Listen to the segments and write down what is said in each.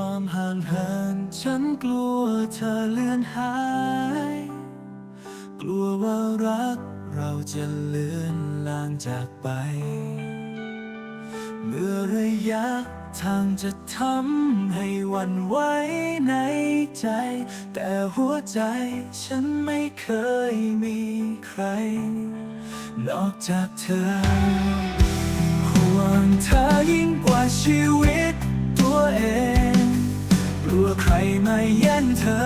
ความห่างเหินฉันกลัวเธอเลือนหาย กลัวว่ารักเราจะเลือนลางจากไป เมื่อระยะทางจะทำให้หวันไหวในใจ แต่หัวใจฉันไม่เคยมีใคร นอกจากเธอ ห่วงเธอยิ่งกว่าชีวิตตัวเอง มาแย่งเธอ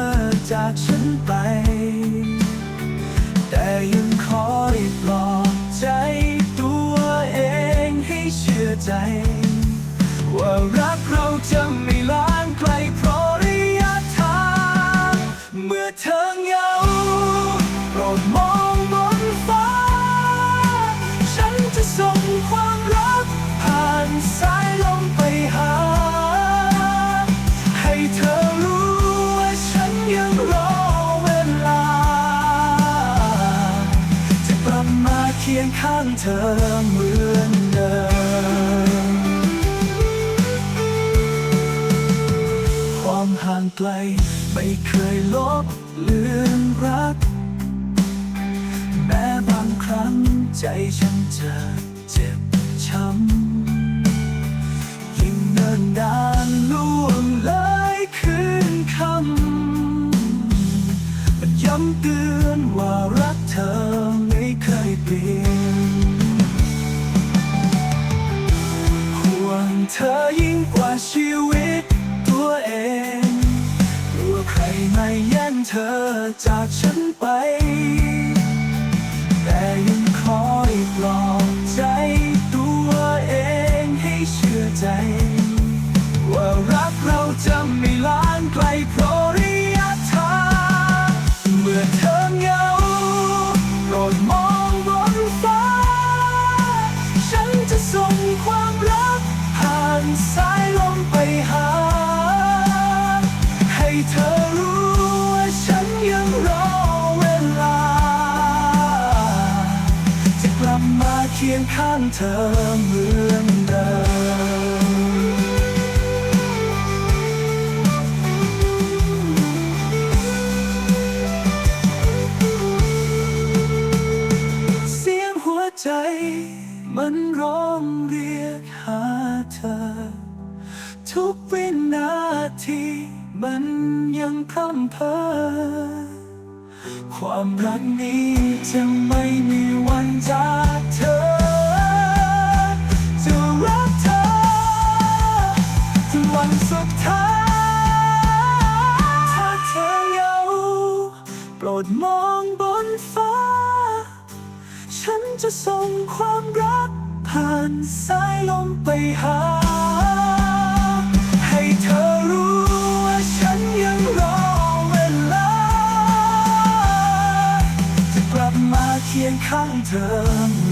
จากฉันไป แต่ยังคอยปลอบใจตัวเองให้เชื่อใจ ว่ารักเราจะไม่ล้างไกลเพราะระยะทาง เมื่อเธอเหงาโปรดมองบนฟ้า ฉันจะส่งความรักผ่านสาย ข้างเธอเหมือนเดิม ความห่างไกลไม่เคยลบเลือนรัก แม้บางครั้งใจฉันจะเจ็บช้ำยิ่งเนินนานล่วงเลยคืนคำมันย้ำเตือนว่ารักเธอไม่เคยเปลี่ยน เธอยิ่งกว่าชีวิตตัวเองกลัวใครไม่แย่งเธอจากฉันไป แต่ยังคอยปลอบใจตัวเองให้เชื่อใจ ว่ารักเราจะไม่ล้างไกลเพราะ ยงข้างเธอเหมือนเดิมเสียงหัวใจ มันร้องเรียกหาเธอ ทุกวินาทีมันยังพร่ำเพ้อความรักนี้จะไม่มีวันจากเธอ ดมองบนฟ้า ฉันจะส่งความรัก ผ่านสายลมไปหา ให้เธอรู้ว่าฉันยังรอเวลา จะกลับมาเคียงข้างเธอ